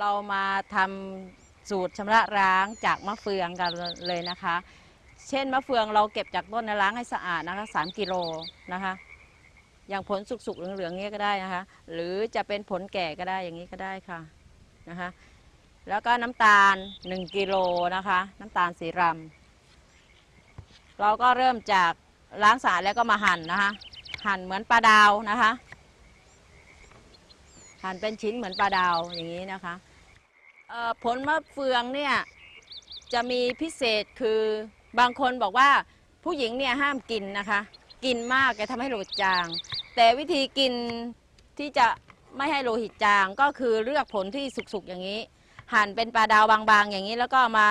เรามาทำสูตรชำระล้างจากมะเฟืองกันเลยนะคะ เช่นมะเฟืองเราเก็บจากต้นนล้างให้สะอาดนะคะสามกิโลนะคะ อย่างผลสุกๆเหลืองๆเงี้ยก็ได้นะคะ หรือจะเป็นผลแก่ก็ได้อย่างนี้ก็ได้ค่ะนะคะ แล้วก็น้ำตาล 1กิโลนะคะ น้ำตาลสีรำเราก็เริ่มจากล้างสะอาดแล้วก็มาหั่นนะคะ หั่นเหมือนปลาดาวนะคะหั่นเป็นชิ้นเหมือนปลาดาวอย่างนี้นะคะ เอ่อผลมะเฟืองเนี่ยจะมีพิเศษคือบางคนบอกว่าผู้หญิงเนี่ยห้ามกินนะคะ กินมากจะทำให้โลหิตจาง แต่วิธีกินที่จะไม่ให้โลหิตจางก็คือเลือกผลที่สุกๆอย่างนี้ หั่นเป็นปลาดาวบางๆ อย่างนี้แล้วก็เอามา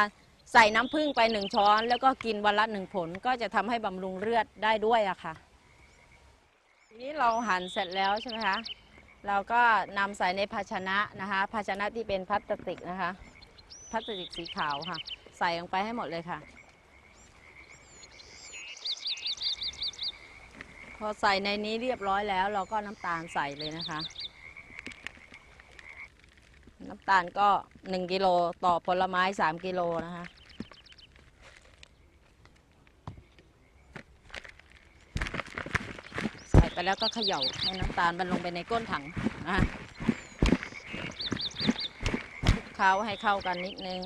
ใส่น้ำผึ้งไปหนึ่งช้อน แล้วก็กินวันละหนึ่งผลก็จะทำให้บำรุงเลือดได้ด้วยอะค่ะทีนี้เราหั่นเสร็จแล้วใช่ไหมคะ เราก็นำใส่ในภาชนะนะคะ ภาชนะที่เป็นพลาสติกนะคะ พลาสติกสีขาวค่ะ ใส่ลงไปให้หมดเลยค่ะ พอใส่ในนี้เรียบร้อยแล้ว เราก็น้ำตาลใส่เลยนะคะ น้ำตาลก็ 1กิโลต่อผลไม้ 3กิโลนะคะ ใส่ ไปแล้วก็เขย่าให้น้ำตาลมันลงไปในก้นถังนะคะคลุกเคล้าให้เข้ากันนิดนึง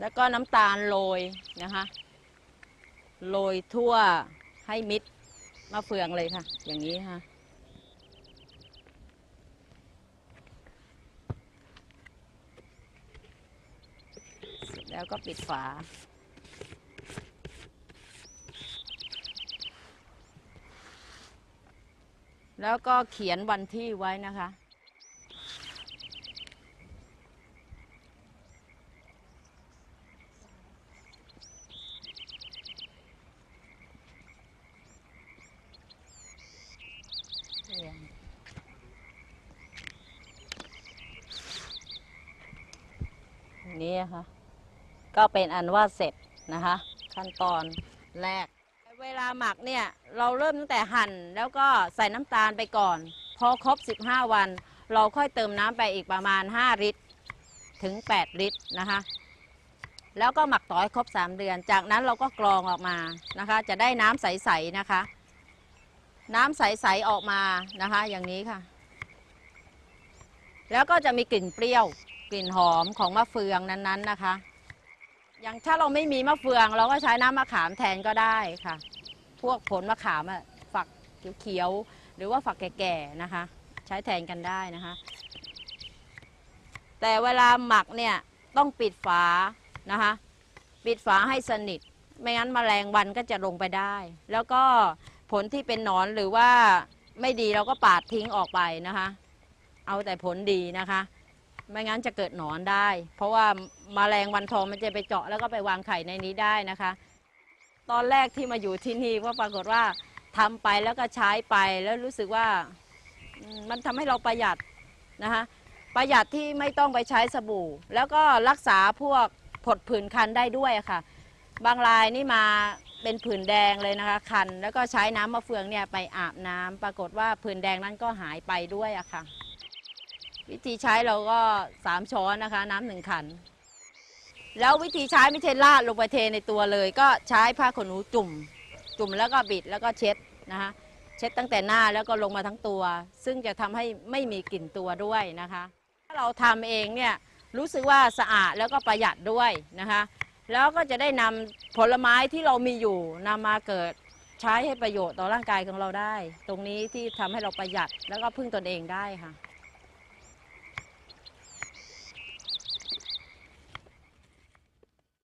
แล้วก็น้ำตาลโรยนะคะโรยทั่วให้มิดมะเฟืองเลยค่ะ อย่างนี้ค่ะ เสร็จ แล้วก็ปิดฝา แล้วก็เขียนวันที่ไว้นะคะ นี่ค่ะ ก็เป็นอันว่าเสร็จนะคะ ขั้นตอนแรก เวลาหมักเนี่ยเราเริ่มตั้งแต่หั่นแล้วก็ใส่น้ำตาลไปก่อน พอครบ 15 วัน เราค่อยเติมน้ำไปอีกประมาณ 5 ลิตร ถึง 8 ลิตรนะคะ แล้วก็หมักต่อให้ครบ 3 เดือน จากนั้นเราก็กรองออกมานะคะ จะได้น้ำใสๆนะคะ น้ำใสๆออกมานะคะ อย่างนี้ค่ะ แล้วก็จะมีกลิ่นเปรี้ยว กลิ่นหอมของมะเฟืองนั้นๆนะคะ อย่างถ้าเราไม่มีมะเฟือง เราก็ใช้น้ำมะขามแทนก็ได้ค่ะ พวกผลมะขามอะฝักเขียวๆหรือว่าฝักแก่ๆนะคะ ใช้แทนกันได้นะคะ แต่เวลาหมักเนี่ยต้องปิดฝานะคะ ปิดฝาให้สนิท ไม่งั้นแมลงวันก็จะลงไปได้ แล้วก็ผลที่เป็นหนอนหรือว่าไม่ดีเราก็ปาดทิ้งออกไปนะคะ เอาแต่ผลดีนะคะ ไม่งั้นจะเกิดหนอนได้ เพราะว่ามาแมลงวันทองมันจะไปเจาะแล้วก็ไปวางไข่ในนี้ได้นะคะ ตอนแรกที่มาอยู่ที่นี่ก็ปรากฏว่าทำไปแล้วก็ใช้ไปแล้วรู้สึกว่ามันทำให้เราประหยัดนะคะประหยัดที่ไม่ต้องไปใช้สบู่ แล้วก็รักษาพวกผดผื่นคันได้ด้วยะค่ะ บางรายนี่มาเป็นผื่นแดงเลยนะคะคัน แล้วก็ใช้น้ำมะเฟืองเนี่ยไปอาบน้ำปรากฏว่าผื่นแดงนั้นก็หายไปด้วยอะค่ะ วิธีใช้เราก็สามช้อนนะคะ น้ำหนึ่งขัน แล้ววิธีใช้ไม่ใช่ราดลงไปเทในตัวเลย ก็ใช้ผ้าขนหนูจุ่ม จุ่มแล้วก็บิดแล้วก็เช็ดนะคะเช็ดตั้งแต่หน้าแล้วก็ลงมาทั้งตัว ซึ่งจะทำให้ไม่มีกลิ่นตัวด้วยนะคะ ถ้าเราทำเองเนี่ยรู้สึกว่าสะอาดแล้วก็ประหยัดด้วยนะคะ แล้วก็จะได้นำผลไม้ที่เรามีอยู่นำมาเกิดใช้ให้ประโยชน์ต่อร่างกายของเราได้ ตรงนี้ที่ทำให้เราประหยัดแล้วก็พึ่งตนเองได้ค่ะ